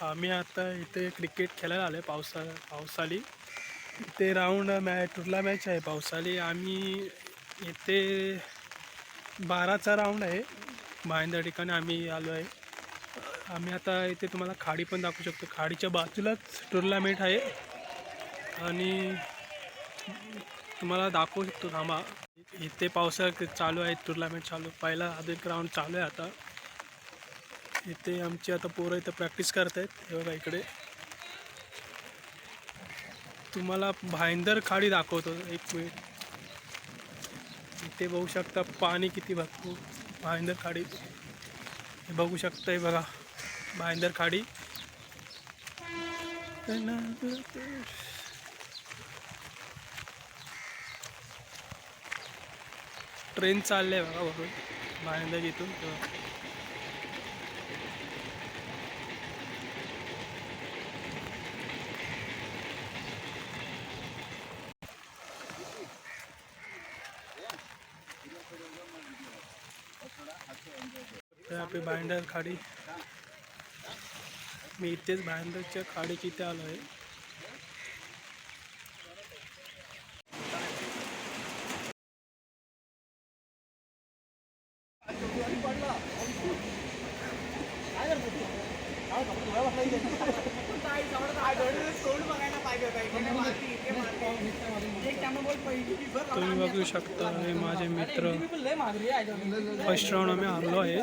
आम्ही आता इथे क्रिकेट खेळायला आलो आहे पावसा पावसाली इथे राऊंड मॅ टुर्ला मॅच आहे पावसाली आम्ही इथे बाराचा राऊंड आहे. भाईंदर ठिकाणी आम्ही आलो आहे आम्ही आता इथे तुम्हाला खाडी पण दाखवू शकतो. खाडीच्या बाजूलाच टुर्नामेंट आहे. आणि तुम्हाला दाखवू शकतो. थांबा. इथे पावसाळ्यात चालू आहे टुर्नामेंट चालू. पहिला अजून एक राऊंड चालू आहे आता. इथे आमची आता पोरं इथं प्रॅक्टिस करत आहेत हे बघा इकडे. तुम्हाला भाईंदर खाडी दाखवतो. एक मिनिट. इथे बघू शकता पाणी किती भरपूर. भाईंदर खाडी. हे बघू शकता हे बघा. भाईंदर खाडी. ट्रेन चालले आहे बघा बघून. भाईंदर इथून. यहाँ पे खाडी. मी इथेच भाईंदरच्या खाडीच्या इथे आलो आहे. तुम्ही बघू शकता हे माझे मित्र. फर्स्ट राऊंड आम्ही हरलो आहे.